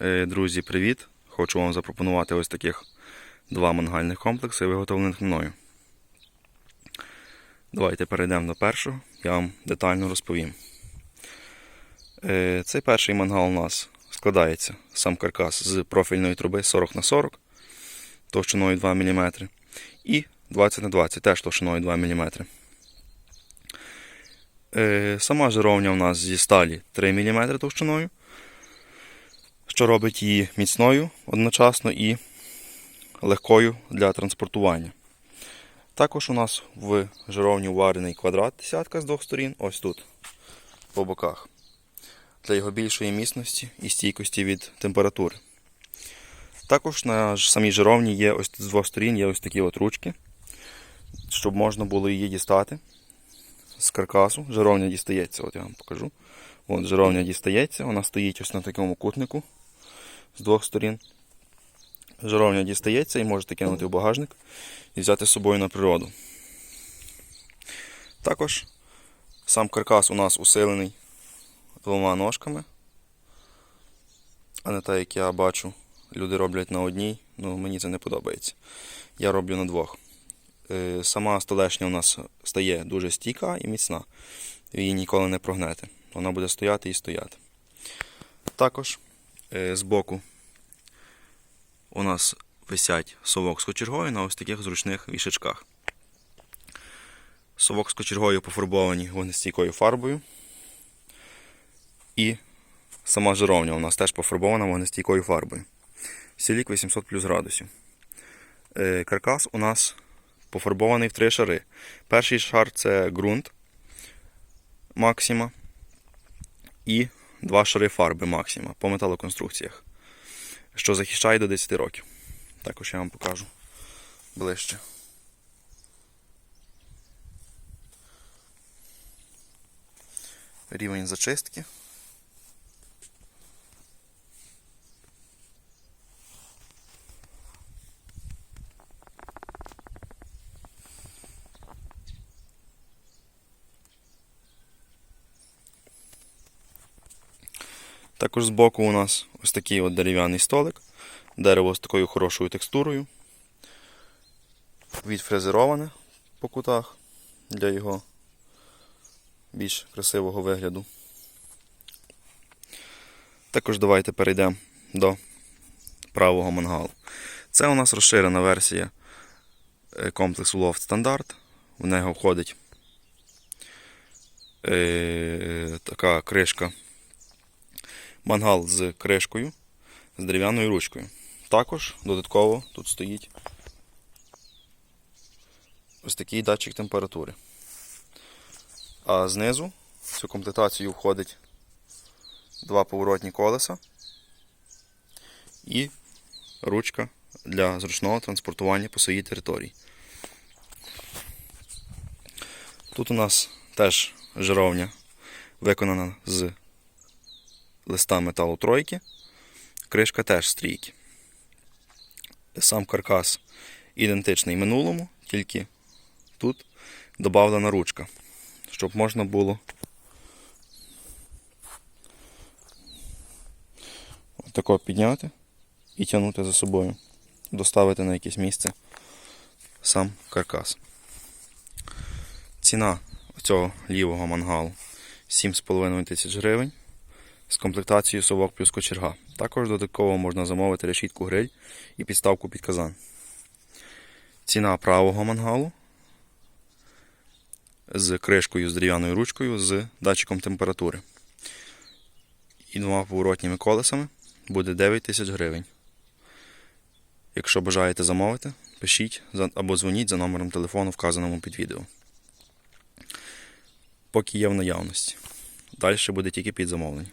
Е, Друзі, привіт! Хочу вам запропонувати ось таких два мангальних комплекси, виготовлених мною. Давайте перейдемо до першого, я вам детально розповім. Е, Цей перший мангал у нас складається сам каркас з профільної труби 40х40 товщиною 2 мм і 20х20 теж товщиною 2 мм. Е, Сама жировня у нас зі сталі 3 мм товщиною що робить її міцною одночасно і легкою для транспортування. Також у нас в жировні варений квадрат десятка з двох сторін, ось тут, по боках, для його більшої міцності і стійкості від температури. Також на самій жировні є ось з двох сторін є ось такі от ручки, щоб можна було її дістати з каркасу. Жировня дістається, от я вам покажу. От жировня дістається, вона стоїть ось на такому кутнику з двох сторін. Жаровня дістається і можете кинути в багажник і взяти з собою на природу. Також сам каркас у нас усилений двома ножками, а не так, як я бачу, люди роблять на одній, ну мені це не подобається. Я роблю на двох. Е, Сама столешня у нас стає дуже стійка і міцна. Її ніколи не прогнете. Вона буде стояти і стояти. Також збоку у нас висять совок з кочергою на ось таких зручних вішачках. Совок з кочергою пофарбовані вогнестійкою фарбою. І сама жировня у нас теж пофарбована вогнестійкою фарбою. Сілік 800 плюс градусів. Е, Каркас у нас пофарбований в три шари. Перший шар це ґрунт Максима і два шари фарби Максима по металоконструкціях, що захищає до 10 років. Також я вам покажу ближче. Рівень зачистки. Також збоку у нас ось такий от дерев'яний столик. Дерево з такою хорошою текстурою. Відфрезероване по кутах для його більш красивого вигляду. Також давайте перейдемо до правого мангалу. Це у нас розширена версія е, комплексу Loft Standard. В нього входить е, така кришка мангал з кришкою, з дерев'яною ручкою. Також додатково тут стоїть ось такий датчик температури. А знизу в цю комплектацію входить два поворотні колеса і ручка для зручного транспортування по своїй території. Тут у нас теж жировня виконана з листа металу тройки. Кришка теж стрійки. Сам каркас ідентичний минулому, тільки тут додавлена ручка, щоб можна було отако підняти і тягнути за собою, доставити на якесь місце сам каркас. Ціна цього лівого мангалу 7,5 тисяч гривень з комплектацією совок плюс кочерга. Також додатково можна замовити решітку гриль і підставку під казан. Ціна правого мангалу з кришкою з дерев'яною ручкою з датчиком температури і двома поворотніми колесами буде 9 тисяч гривень. Якщо бажаєте замовити, пишіть або дзвоніть за номером телефону, вказаному під відео. Поки є в наявності. Далі буде тільки під замовлення.